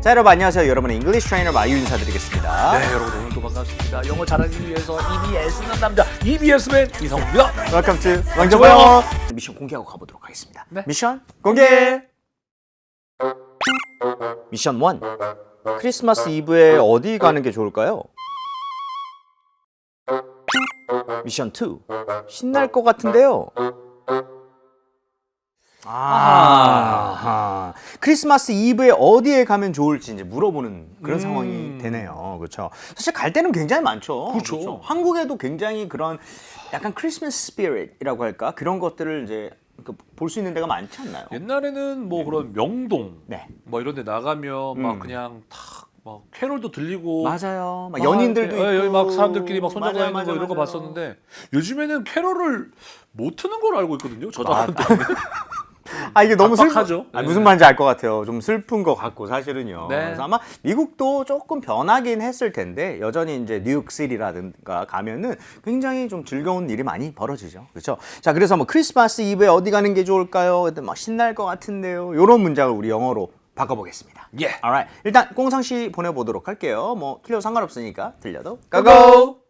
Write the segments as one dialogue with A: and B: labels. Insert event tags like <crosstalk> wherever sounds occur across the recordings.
A: 자 여러분 안녕하세요. 여러분의 잉글리시 트레이너 마유 인사드리겠습니다.
B: 네, 여러분 오늘도 반갑습니다. 영어 잘하기 위해서 EBS는 남자, EBS맨 이성우입니다.
A: Welcome to 왕정보영 미션 공개하고 가보도록 하겠습니다.
B: 네.
A: 미션 공개. 미션 1. 크리스마스 이브에 어디 가는 게 좋을까요? 미션 2. 신날 것 같은데요. 아, 크리스마스 이브에 어디에 가면 좋을지 이제 물어보는 그런 상황이 되네요. 그렇죠. 사실 갈 때는 굉장히 많죠.
B: 그렇죠.
A: 한국에도 굉장히 그런 약간 크리스마스 스피릿이라고 할까 그런 것들을 이제 볼 수 있는 데가 많지 않나요?
B: 옛날에는 뭐 그런 명동,
A: 네.
B: 뭐 이런 데 나가면 막 그냥 탁막 캐롤도 들리고
A: 맞아요.
B: 막막
A: 연인들도
B: 예,
A: 있고
B: 예, 막 사람들끼리 막 손잡고
A: 맞아요,
B: 있는 거
A: 맞아요,
B: 이런 거
A: 맞아요.
B: 봤었는데 요즘에는 캐롤을 못 트는 걸로 알고 있거든요. 저작권 때문에. <laughs>
A: 아 이게 너무 슬프.
B: 빡빡하죠.
A: 아,
B: 네.
A: 무슨 말인지 알 것 같아요. 좀 슬픈 것 같고 사실은요.
B: 네.
A: 그래서 아마 미국도 조금 변하긴 했을 텐데 여전히 이제 뉴욕시티라든가 가면은 굉장히 좀 즐거운 일이 많이 벌어지죠. 그렇죠? 자 그래서 뭐 크리스마스 이브에 어디 가는 게 좋을까요? 근데 막 신날 것 같은데요. 이런 문장을 우리 영어로 바꿔보겠습니다.
B: 예.
A: Alright. 일단 꽁상 씨 보내보도록 할게요. 뭐 틀려도 상관없으니까 들려도
B: 고고.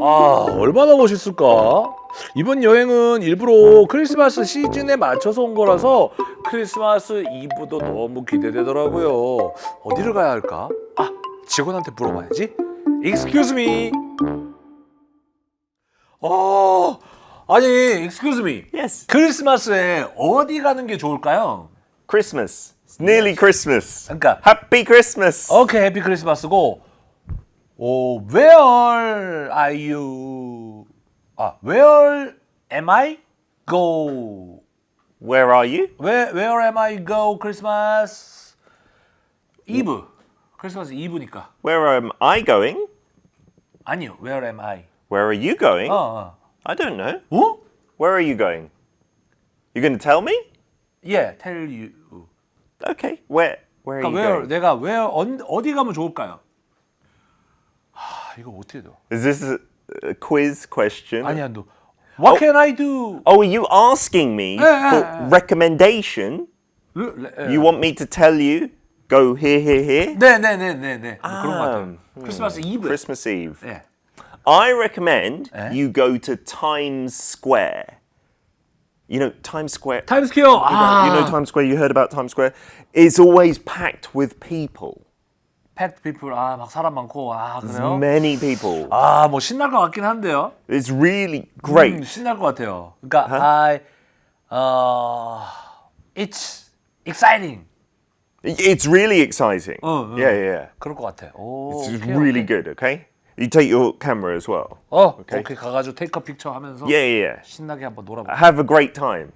B: 아 얼마나 멋있을까? 이번 여행은 일부러 크리스마스 시즌에 맞춰서 온 거라서 크리스마스 이브도 너무 기대되더라고요. 어디를 가야 할까? 아 직원한테 물어봐야지. Excuse me. 어 아니 Excuse me.
C: Yes,
B: 크리스마스에 어디 가는 게 좋을까요?
C: Christmas. It's nearly Christmas.
B: 그러니까
C: Happy Christmas.
B: 오케이 해피 크리스마스고 오 where are you 아 where am I go
C: Where are you?
B: where where am I go 크리스마스 이브 크리스마스 이브니까
C: Where am I going?
B: 아니요 where am I
C: Where are you going?
B: 어 어
C: I don't know.
B: 어?
C: Where are you going? You going to tell me?
B: yeah tell you
C: Okay. Where? Where are
B: 그러니까
C: you
B: where
C: going?
B: 내가 where 언, 어디 가면 좋을까요? 하 이거 어떻게 돼?
C: Is this a, a quiz question?
B: 아니야 너 What can I do?
C: Oh, are you asking me
B: yeah,
C: for
B: yeah.
C: recommendation?
B: 르- 레- 에.
C: You want me to tell you go here, here, here?
B: 네네네네네 그런 거 같아요.
C: 음,
B: 크리스마스 이브.
C: Christmas Eve.
B: 예.
C: I recommend
B: Eh?
C: you go to Times Square. You know Times Square.
B: 타임스퀘어.
C: You know-
B: 아.
C: You know Times Square. You heard about Times Square. It's always packed with people.
B: 팩트 피플 아막 사람 많고 아 그래요?
C: many people.
B: 아 뭐 신날 것 같긴 한데요.
C: It's really great.
B: 음, 신날 것 같아요. 그러니까 I 어 it's exciting
C: It's really exciting.
B: 어, 어.
C: Yeah, yeah.
B: 그럴 것 같아. 오.
C: It's
B: 오케이,
C: really
B: 오케이.
C: good. Okay. You take your camera as well.
B: 어
C: 오케이.
B: 오케이 가가지고 테이크 픽처 하면서
C: Yeah, yeah. yeah.
B: 신나게 한번 놀아보.
C: Have a great time.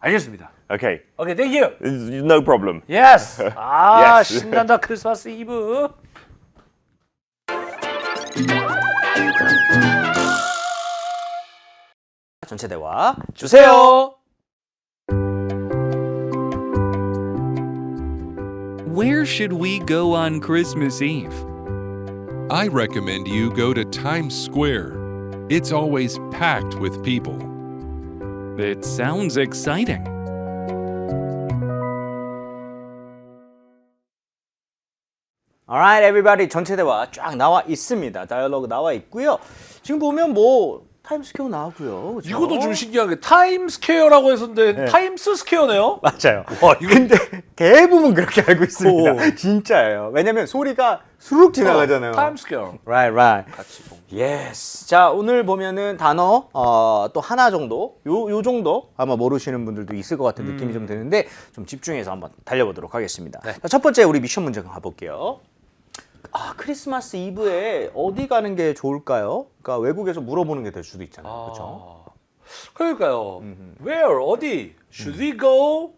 B: 알겠습니다.
C: Okay.
B: 오케이 땡큐.
C: No problem.
B: 예스. <laughs> 아
C: Yes. <laughs>
B: 신난다 크리스마스 이브.
A: 전체 대화
B: 주세요.
D: Where should we go on Christmas Eve?
E: I recommend you go to Times Square. It's always packed with people.
D: It sounds exciting.
A: Alright, everybody. 전체 대화 쫙 나와 있습니다. 다이얼로그 나와 있고요. 지금 보면 뭐 타임스퀘어 나오고요. 그죠?
B: 이것도 좀 신기한 게 타임스퀘어라고 했었는데 타임스 스퀘어네요.
A: 맞아요.
B: 와 이거
A: 근데 대부분 그렇게 알고 있습니다.
B: 오.
A: 진짜예요. 왜냐면 소리가 수룩 지나가잖아요.
B: 타임스퀘어.
A: Right, right.
B: 같이 본.
A: Yes. 자, 오늘 보면은 단어 어, 또 하나 정도, 요, 요 정도 아마 모르시는 분들도 있을 것 같은 느낌이 좀 드는데 좀 집중해서 한번 달려보도록 하겠습니다. 자, 첫 번째 우리 미션 문제 가볼게요. 아, 크리스마스 이브에 어디 가는 게 좋을까요? 그러니까 외국에서 물어보는 게 될 수도 있잖아요. 그렇죠?
B: 그러니까요. Where 어디? Should we go?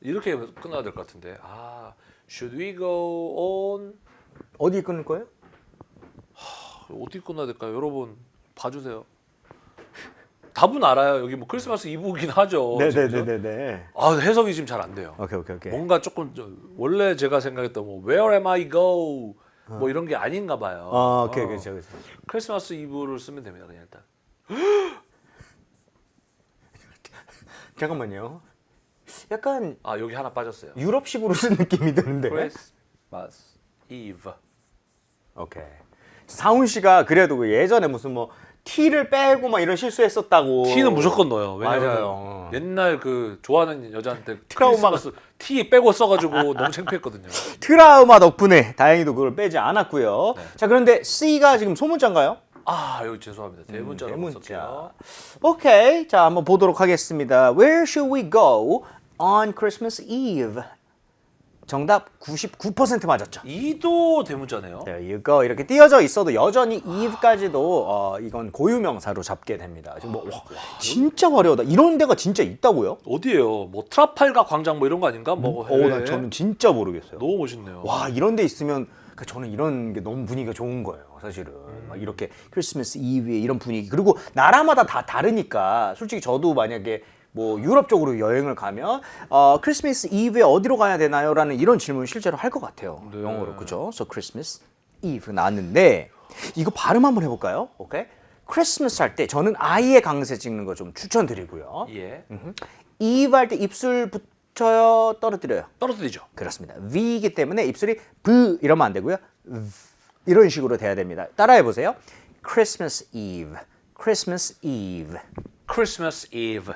B: 이렇게 끝나야 될 것 같은데. 아, should we go on?
A: 어디 끊을 거예요?
B: 어떻게 끝나야 될까요? 여러분 봐주세요. 답은 알아요. 여기 뭐 크리스마스 이브긴 하죠. 지금.
A: 네네네 네.
B: 아 해석이 지금 잘 안 돼요.
A: 오케이, 오케이, 오케이.
B: 뭔가 조금 저- 원래 제가 생각했던 뭐 Where am I go? 뭐 이런 게 아닌가 봐요.
A: 어, 오케이,
B: 어.
A: 그렇죠, 그렇죠.
B: 크리스마스 이브를 쓰면 됩니다. 그냥 일단. <gasps>
A: 잠깐만요. 약간
B: 아 여기 하나 빠졌어요.
A: 유럽식으로 쓴 느낌이 드는데.
B: 크리스마스 이브.
A: 오케이. 사훈 씨가 그래도 그 예전에 무슨 뭐 T를 빼고 막 이런 실수했었다고.
B: T는 무조건 넣어요. 왜냐면
A: 맞아요.
B: 옛날 그 좋아하는 여자한테
A: 트라우마가-
B: T 빼고 써가지고 <laughs> 너무 창피했거든요.
A: 트라우마 덕분에 다행히도 그걸 빼지 않았고요.
B: 네.
A: 자 그런데 C가 지금 소문자인가요?
B: 아 여기 죄송합니다. 대문자로
A: 대문자.
B: 썼죠.
A: 오케이. 자 한번 보도록 하겠습니다. Where should we go on Christmas Eve? 정답 99% 맞았죠.
B: 이도 대문자네요.
A: There you go. 이렇게 띄어져 있어도 여전히 eve까지도 어, 이건 고유명사로 잡게 됩니다. 지금 뭐 와, 진짜 화려하다. 이런 데가 진짜 있다고요?
B: 어디예요? 뭐 트라팔가 광장 뭐 이런 거 아닌가? 뭐
A: 어,
B: 해외?
A: 나 저는 진짜 모르겠어요.
B: 너무 멋있네요.
A: 와 이런 데 있으면 그러니까 저는 이런 게 너무 분위기가 좋은 거예요 사실은 막 이렇게 크리스마스 이브에 이런 분위기 그리고 나라마다 다 다르니까 솔직히 저도 만약에 뭐 유럽 쪽으로 여행을 가면 어 크리스마스 이브에 어디로 가야 되나요?라는 이런 질문 실제로 할 것 같아요
B: 네.
A: 영어로 그죠? So Christmas Eve 나왔는데 이거 발음 한번 해볼까요? 오케이 크리스마스 할 때 저는 아이의 강세 찍는 거 좀 추천드리고요.
B: 예.
A: Eve 할때 입술 붙여요, 떨어뜨려요.
B: 떨어뜨리죠.
A: 그렇습니다. V이기 때문에 입술이 V 이러면 안 되고요. V, 이런 식으로 돼야 됩니다. 따라해 보세요. Christmas Eve, Christmas Eve.
B: 크리스마스 이브.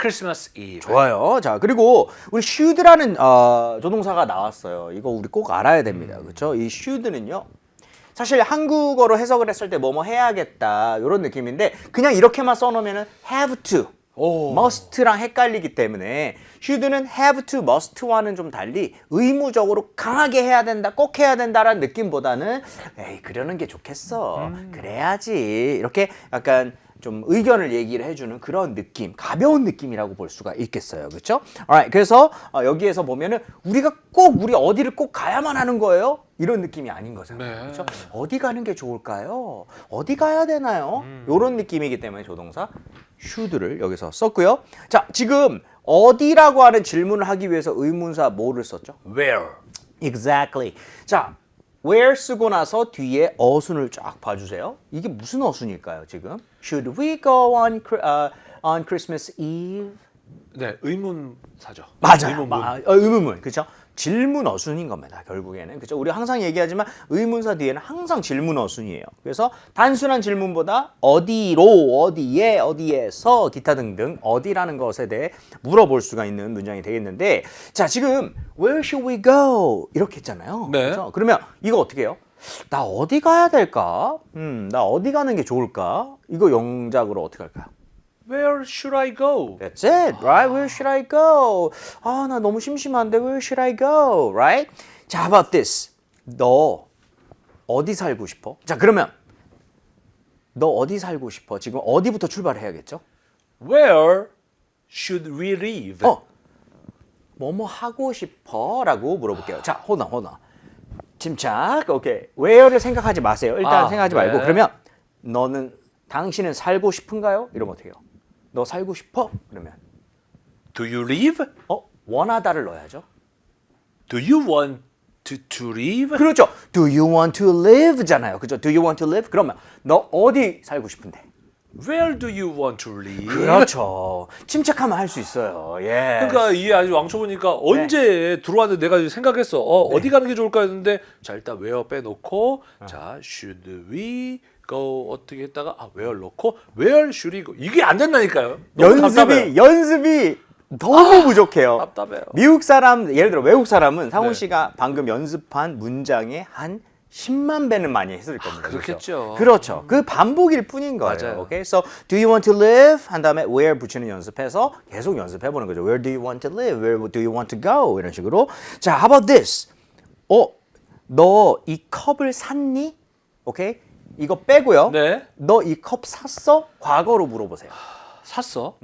B: 크리스마스 이브.
A: 좋아요. 자 그리고 우리 should라는 어, 조동사가 나왔어요. 이거 우리 꼭 알아야 됩니다. 그렇죠? 이 should는요. 사실 한국어로 해석을 했을 때 뭐뭐 해야겠다 이런 느낌인데 그냥 이렇게만 써놓으면은 have to,
B: 오.
A: must랑 헷갈리기 때문에 should는 have to, must와는 좀 달리 의무적으로 강하게 해야 된다, 꼭 해야 된다라는 느낌보다는 에이 그러는 게 좋겠어, 그래야지 이렇게 약간 좀 의견을 얘기를 해주는 그런 느낌, 가벼운 느낌이라고 볼 수가 있겠어요, 그렇죠? Alright, 그래서 어, 여기에서 보면은 우리가 꼭 우리 어디를 꼭 가야만 하는 거예요? 이런 느낌이 아닌 거잖아요,
B: 네.
A: 그렇죠? 어디 가는 게 좋을까요? 어디 가야 되나요? 이런 느낌이기 때문에 조동사 should를 여기서 썼고요. 자, 지금 어디라고 하는 질문을 하기 위해서 의문사 뭐를 썼죠?
B: Where?
A: Exactly. 자, where 쓰고 나서 뒤에 어순을 쫙 봐주세요. 이게 무슨 어순일까요, 지금? Should we go on, uh, on Christmas Eve?
B: 네, 의문사죠.
A: 맞아요.
B: 의문문.
A: 마- 어, 의문문. 그렇죠? 질문 어순인 겁니다. 결국에는. 그렇죠? 우리 항상 얘기하지만 의문사 뒤에는 항상 질문 어순이에요. 그래서 단순한 질문보다 어디로, 어디에, 어디에서 기타 등등 어디라는 것에 대해 물어볼 수가 있는 문장이 되겠는데 자, 지금 where should we go? 이렇게 했잖아요.
B: 네.
A: 그렇죠? 그러면 이거 어떻게 해요? 나 어디 가야 될까? 음, 나 어디 가는 게 좋을까? 이거 영작으로 어떻게 할까요?
B: Where should I go?
A: That's it, right? Where should I go? 아, 나 너무 심심한데 where should I go? Right? 자, how about this? 너 어디 살고 싶어? 자, 그러면 너 어디 살고 싶어? 지금 어디부터 출발해야겠죠?
B: Where should we live?
A: 어, 뭐뭐 하고 싶어 라고 물어볼게요. 자, 호나 호나. 침착. 오케이. where를 생각하지 마세요. 일단
B: 아,
A: 생각하지
B: 네.
A: 말고 그러면 너는 당신은 살고 싶은가요? 이러면 어떻게 해요? 너 살고 싶어? 그러면
B: Do you live?
A: 어 원하다를 넣어야죠.
B: Do you want to, to live?
A: 그렇죠. Do you want to live잖아요. 그죠? Do you want to live? 그러면 너 어디 살고 싶은데?
B: Where do you want to live?
A: 그렇죠. 침착하면 할 수 있어요. 예.
B: 그러니까 이 아주 왕초 보니까 언제 들어왔는데 내가 생각했어. 어, 어디 가는 게 좋을까 했는데 자 일단 where 빼놓고 자 should we go 어떻게 했다가 아 where 넣고 where should we go 이게 안 된다니까요. 너무
A: 연습이
B: 답답해요.
A: 연습이 너무 부족해요.
B: 답답해요.
A: 미국 사람 예를 들어 외국 사람은 상훈
B: 네.
A: 씨가 방금 연습한 문장의 한 10만 배는 많이 했을 겁니다.
B: 그렇겠죠.
A: 그렇죠. 그 반복일 뿐인 거예요.
B: 맞아요.
A: 오케이. So do you want to live 한 다음에 where 붙이는 연습해서 계속 연습해 보는 거죠. Where do you want to live? Where do you want to go? 이런 식으로. 자, how about this? 어, 너 이 컵을 샀니? 오케이. 이거 빼고요.
B: 네.
A: 너 이 컵 샀어? 과거로 물어보세요.
B: 샀어?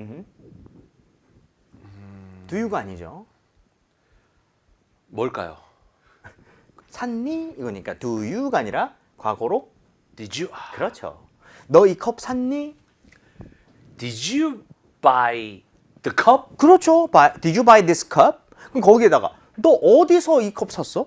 A: do you가 아니죠.
B: 뭘까요?
A: 샀니? 이거니까 do you가 아니라 과거로
B: Did you 아,
A: 그렇죠. 너 이 컵 샀니?
B: Did you buy the cup?
A: 그렇죠. Buy- Did you buy this cup? 그럼 거기에다가 너 어디서 이 컵 샀어?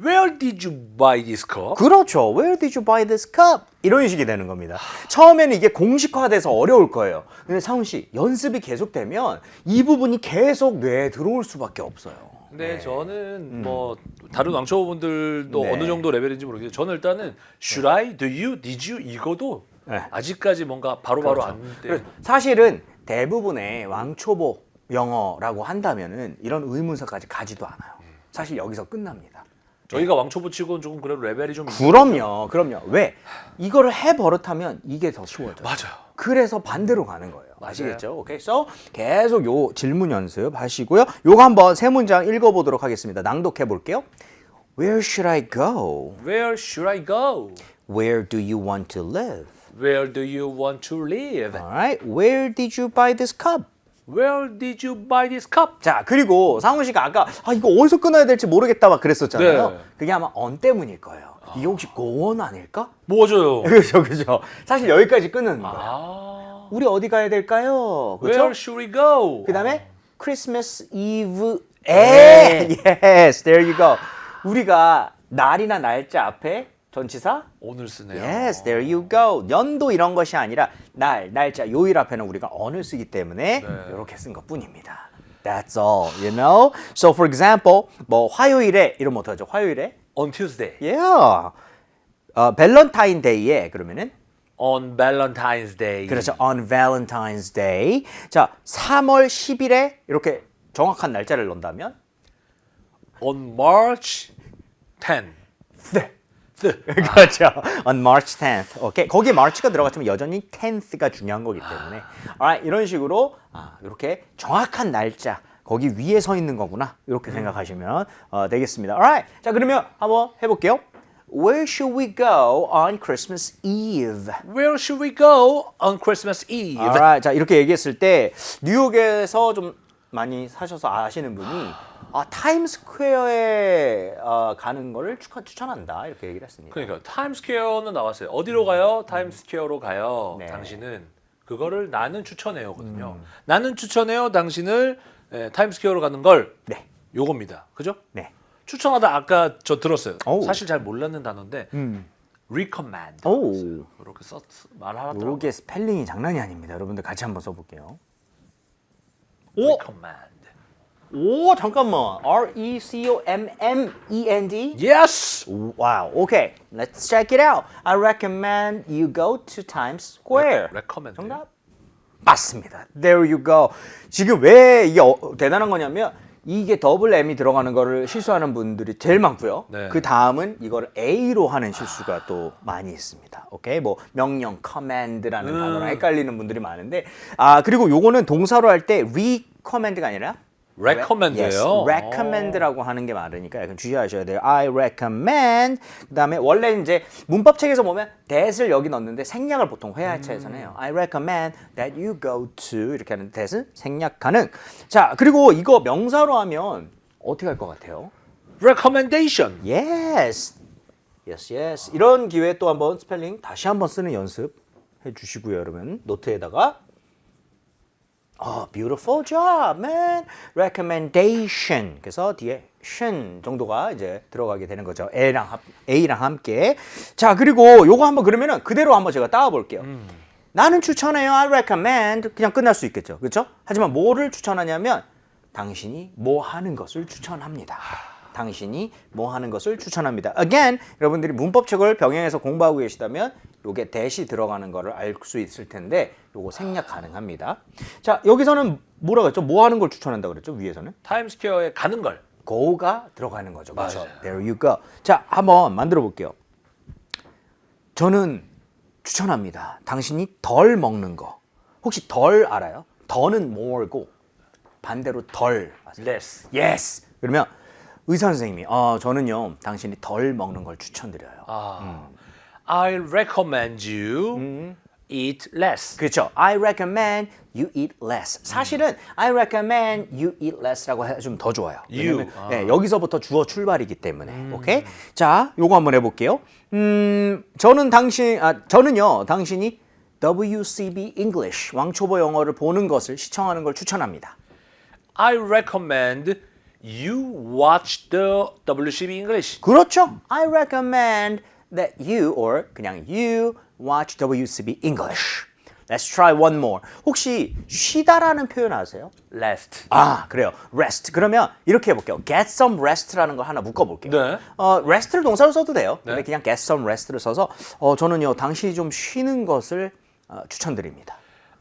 B: Where did you buy this cup?
A: 그렇죠. Where did you buy this cup? 이런 식이 되는 겁니다. 처음에는 이게 공식화돼서 어려울 거예요. 근데 상훈 씨, 연습이 계속되면 이 부분이 계속 뇌에 들어올 수밖에 없어요.
B: 근데 저는 뭐 다른 왕초보분들도
A: 네.
B: 어느 정도 레벨인지 모르겠는데 저는 일단은 should I, do you, did you 이거도
A: 네.
B: 아직까지 뭔가 바로바로 안 돼요.
A: 그래서 사실은 대부분의 왕초보 영어라고 한다면은 이런 의문사까지 가지도 않아요. 사실 여기서 끝납니다.
B: 저희가 왕초보 치고는 조금 그래도 레벨이 좀
A: 그럼요, 그럼요. 왜? 이거를 해 버릇하면 이게 더 쉬워져요.
B: 맞아요.
A: 그래서 반대로 가는 거예요. 아시겠죠? 오케이. so 계속 요 질문 연습 하시고요. 요거 한번 세 문장 읽어 보도록 하겠습니다. 낭독해 볼게요. Where should I go?
B: Where should I go?
A: Where do you want to live?
B: Where do you want to live?
A: All right. Where did you buy this cup?
B: Where did you buy this cup?
A: 자, 그리고 상훈 씨가 아까 아 이거 어디서 끊어야 될지 모르겠다 막 그랬었잖아요.
B: 네.
A: 그게 아마 on 때문일 거예요. 이게 혹시 고원 아닐까?
B: 뭐죠?
A: 그죠, 그죠. 사실 여기까지 끊는 거예요.
B: 아,
A: 우리 어디 가야 될까요? 그렇죠?
B: Where should we go?
A: 그 다음에 크리스마스 이브에 yes, there you go. 우리가 날이나 날짜 앞에 전치사
B: 오늘 쓰네요.
A: yes, there you go. 연도 이런 것이 아니라 날, 날짜, 요일 앞에는 우리가 on을 쓰기 때문에 이렇게 쓴 것뿐입니다. That's all, you know. So for example, 뭐 화요일에 이러면 어떡하죠? 화요일에
B: On Tuesday.
A: yeah. 어, 밸런타인데이에 그러면은
B: On Valentine's Day.
A: 그렇죠. On Valentine's Day. 자, 3월 10일에 이렇게 정확한 날짜를 넣는다면
B: On March 10.
A: 네.
B: 네. <laughs>
A: 그렇죠. On March 10th. 오케이. 거기에 March가 들어갔지만 여전히 10th가 중요한 거기 때문에. alright. 이런 식으로 아, 이렇게 정확한 날짜 거기 위에 서 있는 거구나. 이렇게 생각하시면 어, 되겠습니다. alright. 자, 그러면 한번 해 볼게요. Where should we go on Christmas Eve?
B: Where should we go on Christmas Eve?
A: alright. 자, 이렇게 얘기했을 때 뉴욕에서 좀 많이 사셔서 아시는 분이 아, 타임스퀘어에 어, 가는 거를 추, 추천한다. 이렇게 얘기를 했습니다.
B: 그러니까 타임스퀘어는 나왔어요. 어디로 가요? 타임스퀘어로 가요.
A: 네.
B: 당신은 그거를 나는 추천해요거든요. 나는 추천해요. 당신을 에, 타임스퀘어로 가는 걸
A: 네.
B: 요겁니다. 그죠?
A: 네.
B: 추천하다 아까 저 들었어요.
A: 어우.
B: 사실 잘 몰랐는 단어인데 recommend.
A: 오.
B: 이렇게 써 말하더라고요.
A: 요게 스펠링이 장난이 아닙니다. 여러분들 같이 한번 써볼게요.
B: 오! recommend.
A: 오 잠깐만. R E C O M M E N D.
B: Yes.
A: Wow. Okay. Let's check it out. I recommend you go to Times Square.
B: recommend.
A: 정답. 맞습니다. There you go. 지금 왜 이게 어- 대단한 거냐면 이게 더블 M이 들어가는 거를 실수하는 분들이 제일 많고요.
B: 네.
A: 그 다음은 이거를 A로 하는 실수가 또 많이 있습니다. 오케이, 뭐 명령, command라는 단어랑 헷갈리는 분들이 많은데, 아 그리고 요거는 동사로 할 때 recommend가 아니라
B: recommend예요.
A: Yes, recommend라고 하는 게 많으니까 약간 주의하셔야 돼요. I recommend. 그다음에 원래 이제 문법 책에서 보면 that을 여기 넣는데 생략을 보통 회화체에서는 해요. I recommend that you go to 이렇게 하는 that은 생략 가능. 자, 그리고 이거 명사로 하면 어떻게 할 것 같아요?
B: recommendation.
A: Yes. Yes, yes. 이런 기회에 또 한번 스펠링 다시 한번 쓰는 연습 해 주시고요, 여러분. 노트에다가 아, beautiful job, man. recommendation. 그래서 뒤에 tion 정도가 이제 들어가게 되는 거죠. A랑 합, A랑 함께. 자, 그리고 요거 한번 그러면은 그대로 한번 제가 따와 볼게요. 나는 추천해요. I recommend. 그냥 끝날 수 있겠죠. 그렇죠? 하지만 뭐를 추천하냐면 당신이 뭐 하는 것을 추천합니다. 당신이 뭐 하는 것을 추천합니다. Again, 여러분들이 문법책을 병행해서 공부하고 계시다면 요게 대시 들어가는 거를 알 수 있을 텐데 요거 생략 가능합니다. 자, 여기서는 뭐라고 했죠? 뭐 하는 걸 추천한다 그랬죠? 위에서는
B: 타임스퀘어에 가는 걸.
A: go가 들어가는 거죠. 그렇죠?
B: 맞아요.
A: There you go. 자, 한번 만들어 볼게요. 저는 추천합니다. 당신이 덜 먹는 거. 혹시 덜 알아요? 더는 more고 반대로 덜.
B: less.
A: Yes. 그러면 의사 선생님이 어, 저는요 당신이 덜 먹는 걸 추천드려요.
B: 아, I recommend you eat less.
A: 그렇죠. I recommend you eat less. 사실은 I recommend you eat less라고 해주면 더 좋아요.
B: You.
A: 왜냐면 네, 여기서부터 주어 출발이기 때문에. 오케이. 자, 요거 한번 해볼게요. 음, 저는 당신, 아, 저는요 당신이 WCB English 왕초보 영어를 보는 것을 시청하는 걸 추천합니다.
B: I recommend you watch the WCB English.
A: 그렇죠. I recommend that you or 그냥 you watch WCB English. Let's try one more. 혹시 쉬다라는 표현 아세요?
B: Last.
A: 아 그래요. rest. 그러면 이렇게 해볼게요. get some rest라는 거 하나 묶어볼게요.
B: 네.
A: 어, rest를 동사로 써도 돼요. 근데
B: 네.
A: 그냥 get some rest를 써서 어, 저는요 당신이 좀 쉬는 것을 어, 추천드립니다.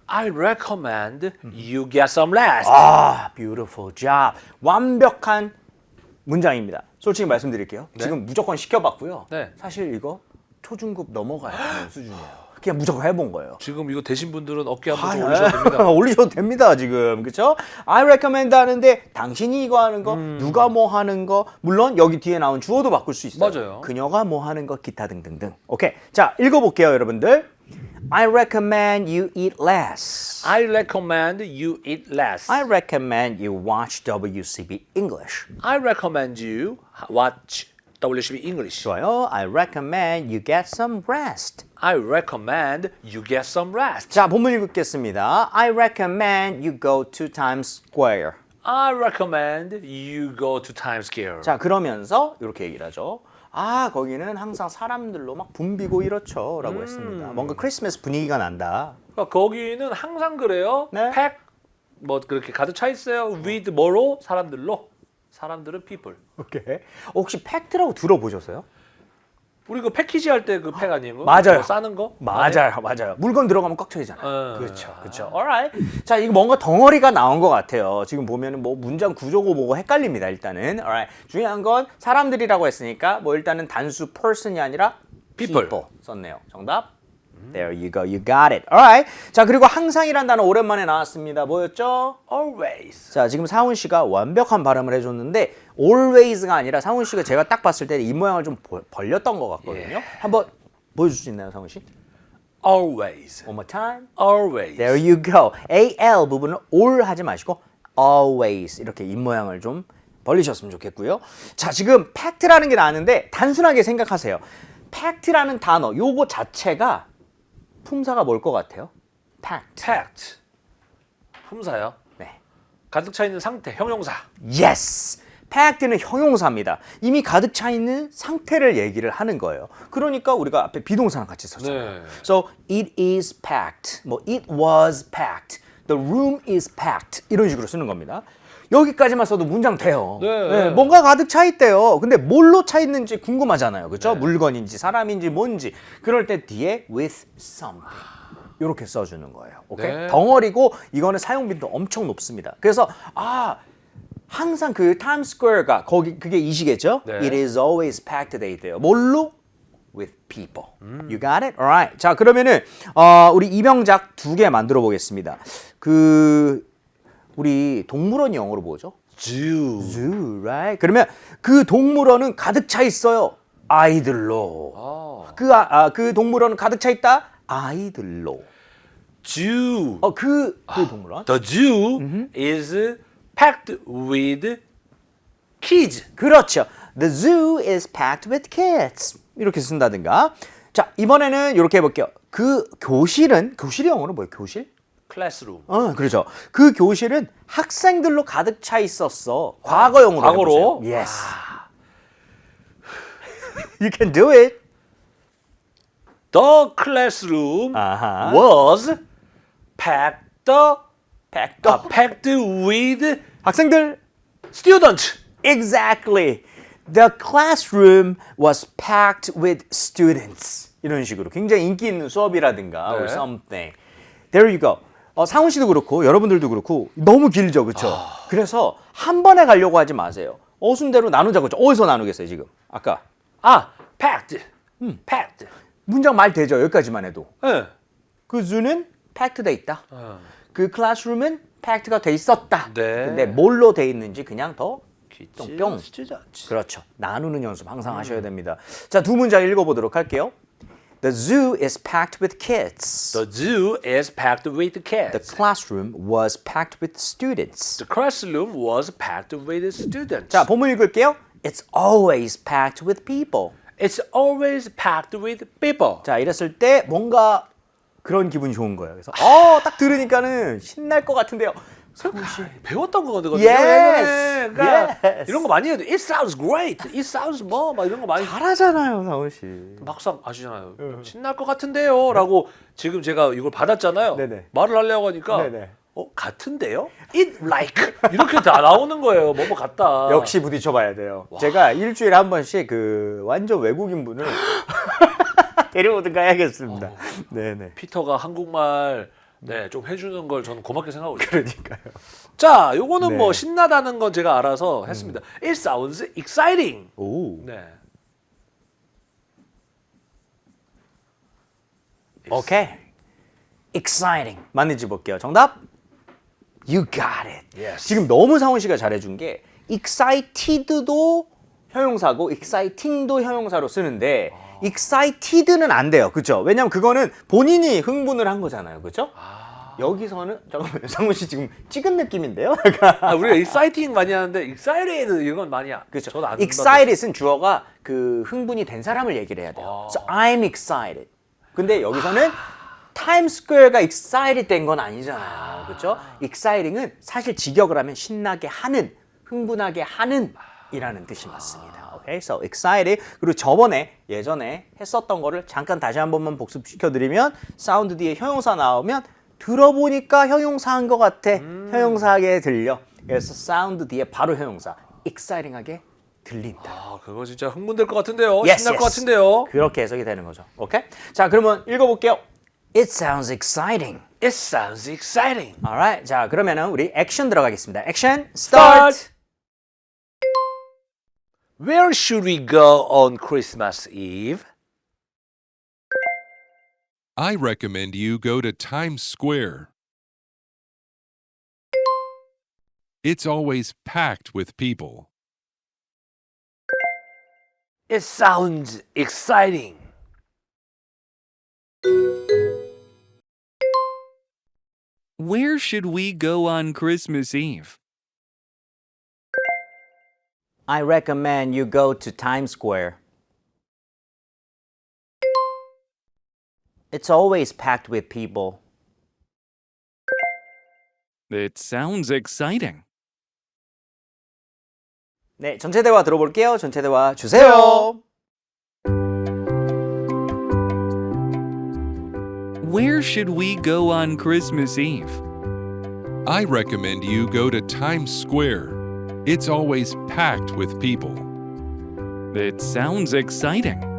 B: I recommend you get some rest.
A: 아, beautiful job. 완벽한 문장입니다. 솔직히 말씀드릴게요. 지금 무조건 시켜봤고요.
B: 네.
A: 사실 이거 초중급 넘어가야 하는 수준이에요. 그냥 무조건 해본 거예요.
B: 지금 이거 되신 분들은 어깨 한번
A: 아,
B: 좀 올리셔도 됩니다. <laughs>
A: 올리셔도 됩니다 지금 그렇죠? I recommend 하는데 당신이 이거 하는 거 누가 뭐 하는 거 물론 여기 뒤에 나온 주어도 바꿀 수 있어요
B: 맞아요.
A: 그녀가 뭐 하는 거 기타 등등등 오케이 자 읽어볼게요 여러분들 I recommend you eat less
B: I recommend you eat less.
A: I recommend you watch WCB English
B: I recommend you watch WCB English.
A: 좋아요 I recommend you get some rest
B: I recommend you get some rest.
A: 자 본문 읽겠습니다 I recommend you go to Times Square
B: I recommend you go to Times Square.
A: 자 그러면서 이렇게 얘기를 하죠. 아 거기는 항상 사람들로 막 붐비고 이렇죠 라고
B: 음.
A: 했습니다. 뭔가 크리스마스 분위기가 난다.
B: 그러니까 거기는 항상 그래요.
A: 네.
B: 팩, 뭐 그렇게 가득 차 있어요. with 뭐로? 사람들로. 사람들은 people.
A: 오케이. 혹시 팩트라고 들어보셨어요?
B: 우리 그 패키지 할 때 그 팩 아니에요?
A: 맞아요.
B: 뭐 싸는 거?
A: 맞아요, 맞아요. 물건 들어가면 꽉 차이잖아요.
B: 어.
A: 그렇죠, 그렇죠. Alright. 자 이거 뭔가 덩어리가 나온 것 같아요. 지금 보면은 뭐 문장 구조고 뭐고 헷갈립니다. 일단은. Alright. 중요한 건 사람들이라고 했으니까 뭐 일단은 단수 person이 아니라
B: People.
A: 썼네요. 정답. There you go. You got it. Alright. 자 그리고 항상이란 단어 오랜만에 나왔습니다. 뭐였죠?
B: always.
A: 자 지금 상훈 씨가 완벽한 발음을 해줬는데 always가 아니라 상훈 씨가 제가 딱 봤을 때 이 모양을 좀 벌- 벌렸던 것 같거든요.
B: 예.
A: 한번 보여줄 수 있나요, 상훈 씨?
B: always.
A: One more time.
B: always.
A: There you go. al 부분은 all 하지 마시고 always 이렇게 입 모양을 좀 벌리셨으면 좋겠고요. 자 지금 팩트라는 게 나왔는데 단순하게 생각하세요. 팩트라는 단어 요거 자체가 품사가 뭘 것 같아요? 팩트.
B: fact. 품사요.
A: 네.
B: 가득 차 있는 상태, 형용사.
A: Yes. 팩트는 형용사입니다. 이미 가득 차 있는 상태를 얘기를 하는 거예요. 그러니까 우리가 앞에 비동사랑 같이 썼잖아요.
B: 네.
A: So it is packed. 뭐 it was packed. The room is packed. 이런 식으로 쓰는 겁니다. 여기까지만 써도 문장 돼요.
B: 네.
A: 뭔가 가득 차 있대요. 근데 뭘로 차 있는지 궁금하잖아요. 그렇죠? 물건인지 사람인지 뭔지. 그럴 때 뒤에 with something. 이렇게 써주는 거예요. 오케이?
B: 네.
A: 덩어리고 이거는 사용 빈도 엄청 높습니다. 그래서 아 항상 그 타임스퀘어가 거기 그게 이 시겠죠?
B: 네.
A: It is always packed day 돼요. 뭘로? With people. You got it? Alright. 자 그러면은 어, 우리 이병작 두 개 만들어 보겠습니다. 그 우리 동물원 영어로 뭐죠?
B: zoo.
A: zoo, right? 그러면 그 동물원은 가득 차 있어요. 아이들로. 그, 아, 아, 그 동물원은 가득 차 있다? 아이들로.
B: zoo.
A: 어, 그, 그 동물원?
B: The zoo is packed with kids.
A: 그렇죠. The zoo is packed with kids. 이렇게 쓴다든가. 자, 이번에는 이렇게 해볼게요. 그 교실은, 교실이 영어로 뭐예요? 교실?
B: Classroom.
A: 어, 그렇죠. 그 교실은 학생들로 가득 차 있었어. 과거용으로.
B: 과거로?
A: 해보세요. Yes. you can do it.
B: The classroom
A: 아하.
B: was packed
A: packed
B: uh, packed with
A: 학생들
B: students.
A: Exactly. The classroom was packed with students. 이런 식으로 굉장히 인기 있는 수업이라든가 or
B: 네.
A: something. There you go. 어, 상훈 씨도 그렇고 여러분들도 그렇고 너무 길죠, 그렇죠? 그래서 한 번에 가려고 하지 마세요. 어순대로 나누자고 했죠. 어디서 나누겠어요, 지금? 아까
B: 아, packed. packed.
A: 문장 말 되죠, 여기까지만 해도.
B: 예.
A: 그 zoo는 packed 돼 있다. 그 classroom은 packed가 돼 있었다.
B: 네.
A: 근데 뭘로 돼 있는지 그냥 더 뿅뿅. 그렇죠. 나누는 연습 항상 하셔야 됩니다. 자, 두 문장 읽어보도록 할게요. The zoo is packed with kids.
B: The zoo is packed with
A: The
B: kids.
A: classroom was packed with students.
B: The classroom was packed with students.
A: 자, 본문 읽을게요. It's always packed with people.
B: It's always packed with people.
A: 자, 이랬을 때 뭔가 그런 기분이 좋은 거예요. 그래서 어, 딱 들으니까는 신날 것 같은데요.
B: 배웠던 거거든요.
A: Yes.
B: 예전에. 그러니까
A: Yes.
B: 이런 거 많이 해도 it sounds great, it sounds 뭐, 막 이런 거 많이
A: 잘하잖아요, 상훈 씨.
B: 막상 아시잖아요. 신날 것 같은데요라고 지금 제가 이걸 받았잖아요.
A: 네네.
B: 말을 하려고 하니까
A: 네네.
B: 어 같은데요? It like 이렇게 다 나오는 거예요. 뭐뭐 같다.
A: 역시 부딪혀봐야 돼요. 제가 일주일에 한 번씩 그 완전 외국인 분을 <laughs> 데려오든가 해야겠습니다.
B: 어.
A: 네네.
B: 피터가 한국말 네, 좀 해주는 걸 저는 고맙게 생각하고 있어요.
A: 그러니까요.
B: 자, 요거는
A: 네.
B: 뭐 신나다는 건 제가 알아서 했습니다. It sounds exciting.
A: 오.
B: 네.
A: 오케이. Exciting. 맞는지 볼게요. 정답. You got it.
B: Yes.
A: 지금 너무 상훈 씨가 잘해준 게 excited도 형용사고 exciting도 형용사로 쓰는데 excited는 안 돼요. 그렇죠? 왜냐면 그거는 본인이 흥분을 한 거잖아요. 그렇죠? 여기서는 잠깐만요. <laughs> 상훈 씨 지금 찍은 느낌인데요?
B: 아, 우리가 exciting 많이 하는데 excited 이건 많이 안-
A: 그렇죠.
B: 저는 안
A: excited은 주어가 그 흥분이 된 사람을 얘기를 해야 돼요.
B: 아.
A: So I'm excited. 근데 여기서는 타임스퀘어가 excited 된 건 아니잖아요. 그렇죠? exciting은 사실 직역을 하면 신나게 하는, 흥분하게 하는 이라는 뜻이 맞습니다. 오케이. So excited. 그리고 저번에 예전에 했었던 거를 잠깐 다시 한 번만 복습시켜 드리면 사운드 뒤에 형용사 나오면 들어보니까 형용사한 것 같아. 형용사하게 들려. 그래서 사운드 뒤에 바로 형용사. exciting하게 들린다.
B: 아, 그거 진짜 흥분될 것 같은데요.
A: Yes,
B: 신날 것
A: yes.
B: 같은데요.
A: 그렇게 해석이 되는 거죠. 오케이? 자, 그러면 읽어볼게요. It sounds exciting.
B: It sounds exciting.
A: Alright. 자, 그러면은 우리 액션 들어가겠습니다. 액션 start.
B: Start. Where should we go on Christmas Eve?
E: I recommend you go to Times Square. It's always packed with people.
B: It sounds exciting.
D: Where should we go on Christmas Eve?
A: I recommend you go to Times Square. It's always packed with people.
D: It sounds exciting.
A: 네, 전체 대화 들어볼게요. 전체 대화 주세요.
D: Where should we go on Christmas Eve?
E: I recommend you go to Times Square. It's always packed with people.
D: It sounds exciting.